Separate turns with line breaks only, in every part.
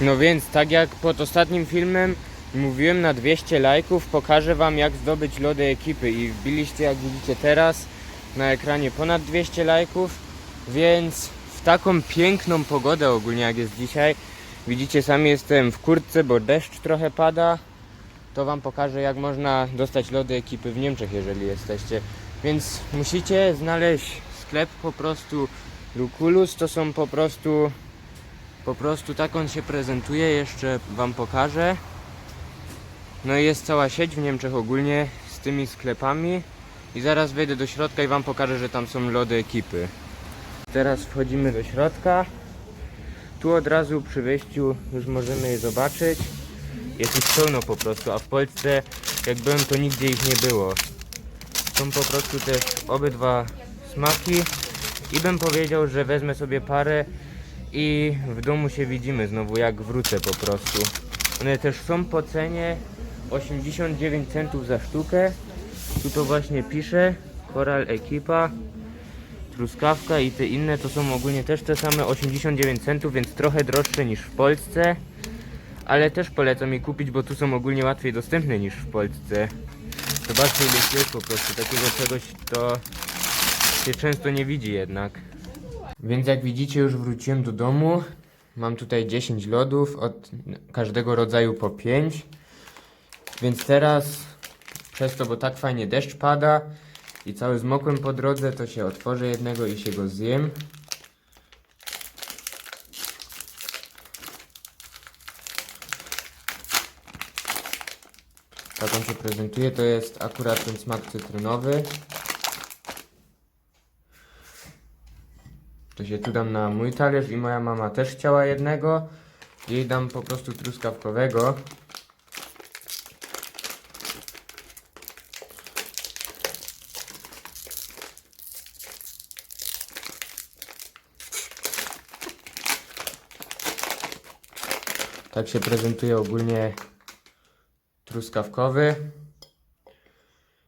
No więc, tak jak pod ostatnim filmem mówiłem na 200 lajków, pokażę wam jak zdobyć lody ekipy. I wbiliście jak widzicie teraz na ekranie ponad 200 lajków, więc w taką piękną pogodę ogólnie jak jest dzisiaj, widzicie sami jestem w kurtce, bo deszcz trochę pada, to wam pokażę jak można dostać lody ekipy w Niemczech, jeżeli jesteście. Więc musicie znaleźć sklep po prostu Lukulus, to są po prostu po prostu tak on się prezentuje, jeszcze wam pokażę. No i jest cała sieć w Niemczech ogólnie z tymi sklepami. I zaraz wejdę do środka i wam pokażę, że tam są lody ekipy. Teraz wchodzimy do środka. Tu od razu przy wejściu już możemy je zobaczyć. Jest ich pełno po prostu, a w Polsce jak byłem to nigdzie ich nie było. Są po prostu też obydwa smaki i bym powiedział, że wezmę sobie parę i w domu się widzimy znowu jak wrócę po prostu. One też są po cenie 89 centów za sztukę. Tu to właśnie pisze Coral Ekipa, truskawka i te inne to są ogólnie też te same 89 centów, więc trochę droższe niż w Polsce. Ale też polecam je kupić, bo tu są ogólnie łatwiej dostępne niż w Polsce. Zobaczcie ile jest po prostu, takiego czegoś to się często nie widzi jednak. Więc jak widzicie już wróciłem do domu. Mam tutaj 10 lodów, od każdego rodzaju po 5. Więc teraz przez to, bo tak fajnie deszcz pada i cały zmokłem po drodze, to się otworzę jednego i się go zjem. Tak on się prezentuje, to jest akurat ten smak cytrynowy. To się tu dam na mój talerz i moja mama też chciała jednego. Jej dam po prostu truskawkowego. Tak się prezentuje ogólnie truskawkowy.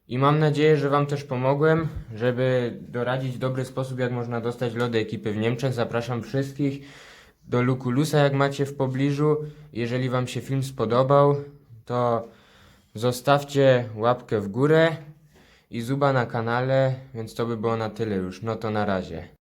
I mam nadzieję, że Wam też pomogłem, żeby doradzić dobry sposób, jak można dostać lody ekipy w Niemczech. Zapraszam wszystkich do Lukulusa, jak macie w pobliżu. Jeżeli Wam się film spodobał, to zostawcie łapkę w górę i zuba na kanale, więc to by było na tyle już. No to na razie.